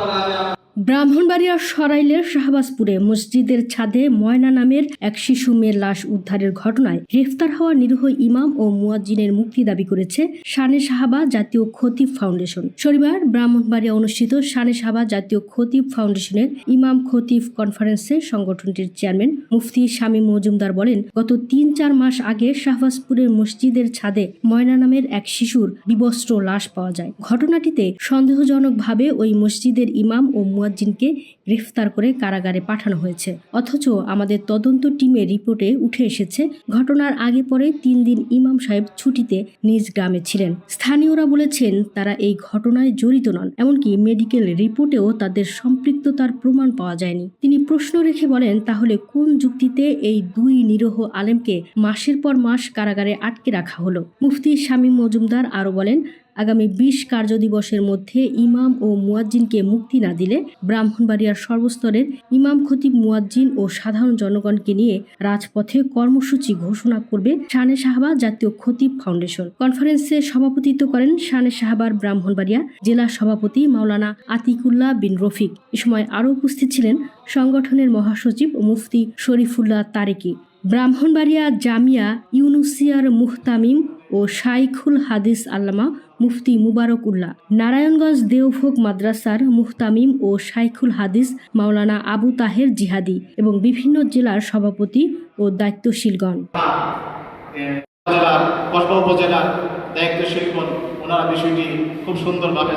করে আমি ব্রাহ্মণবাড়িয়ার সরাইলের শাহবাজপুরে মসজিদের ছাদে ময়না নামের এক শিশু মেয়ের লাশ উদ্ধারের ঘটনায় গ্রেফতার হওয়া নিরীহ ইমাম ও মুয়াজ্জিনের মুক্তি দাবি করেছে শানে সাহাবা জাতীয় খতিব ফাউন্ডেশন। শনিবার ব্রাহ্মণবাড়িয়া অনুষ্ঠিত শানে সাহাবা জাতীয় খতিব ফাউন্ডেশনের ইমাম খতিব কনফারেন্সে সংগঠনটির চেয়ারম্যান মুফতি শামীম মজুমদার বলেন, গত তিন চার মাস আগে শাহবাজপুরের মসজিদের ছাদে ময়না নামের এক শিশুর বিবস্ত্র লাশ পাওয়া যায়। ঘটনাটিতে সন্দেহজনকভাবে ওই মসজিদের ইমাম ও মুয়াজ্জিনকে গ্রেফতার করে কারাগারে পাঠানো হয়েছে। অথচ আমাদের তদন্ত টিমের রিপোর্টে উঠে এসেছে, ঘটনার আগে পরে তিন দিন ইমাম সাহেব ছুটিতে নিজ গ্রামে ছিলেন। স্থানীয়রা বলেছেন, তারা এই ঘটনায় জড়িত নন, এমনকি মেডিকেল রিপোর্টেও তাদের সম্পৃক্ততার প্রমাণ পাওয়া যায়নি। তিনি প্রশ্ন রেখে বলেন, তাহলে কোন যুক্তিতে এই দুই নিরহ আলেমকে মাসের পর মাস কারাগারে আটকে রাখা হলো? মুফতি শামীম মজুমদার আরও বলেন আগামী বিশ কার্য দিবসের মধ্যে ইমাম ও মুয়াজ্জিনকে মুক্তি না দিলে ব্রাহ্মণবাড়িয়ার সর্বস্তরের ইমাম খতিব মুয়াজ্জিন ও সাধারণ জনগণকে নিয়ে রাজপথে কর্মসূচি ঘোষণা করবে শানে সাহাবা জাতীয় খতিব ফাউন্ডেশন। কনফারেন্সে সভাপতিত্ব করেন শানে সাহাবার ব্রাহ্মণবাড়িয়া জেলা সভাপতি মাওলানা আতিকুল্লাহ বিন রফিক। এ সময় আরও উপস্থিত ছিলেন সংগঠনের মহাসচিব মুফতি শরীফুল্লাহ তারেকি। ব্রাহ্মণবাড়িয়া জামিয়া ইউনুসিয়ার মুহতামিম ও শাইখুল হাদিস আল্লামা মুফতি মুবারক উল্লাহ নারায়ণগঞ্জ দেওভোগ মাদ্রাসার মুহতামিম ও শাইখুল হাদিস মাওলানা আবু তাহের জিহাদি এবং বিভিন্ন জেলার সভাপতি ও দায়িত্বশীলগণ। উপজেলার বিষয়টি খুব সুন্দরভাবে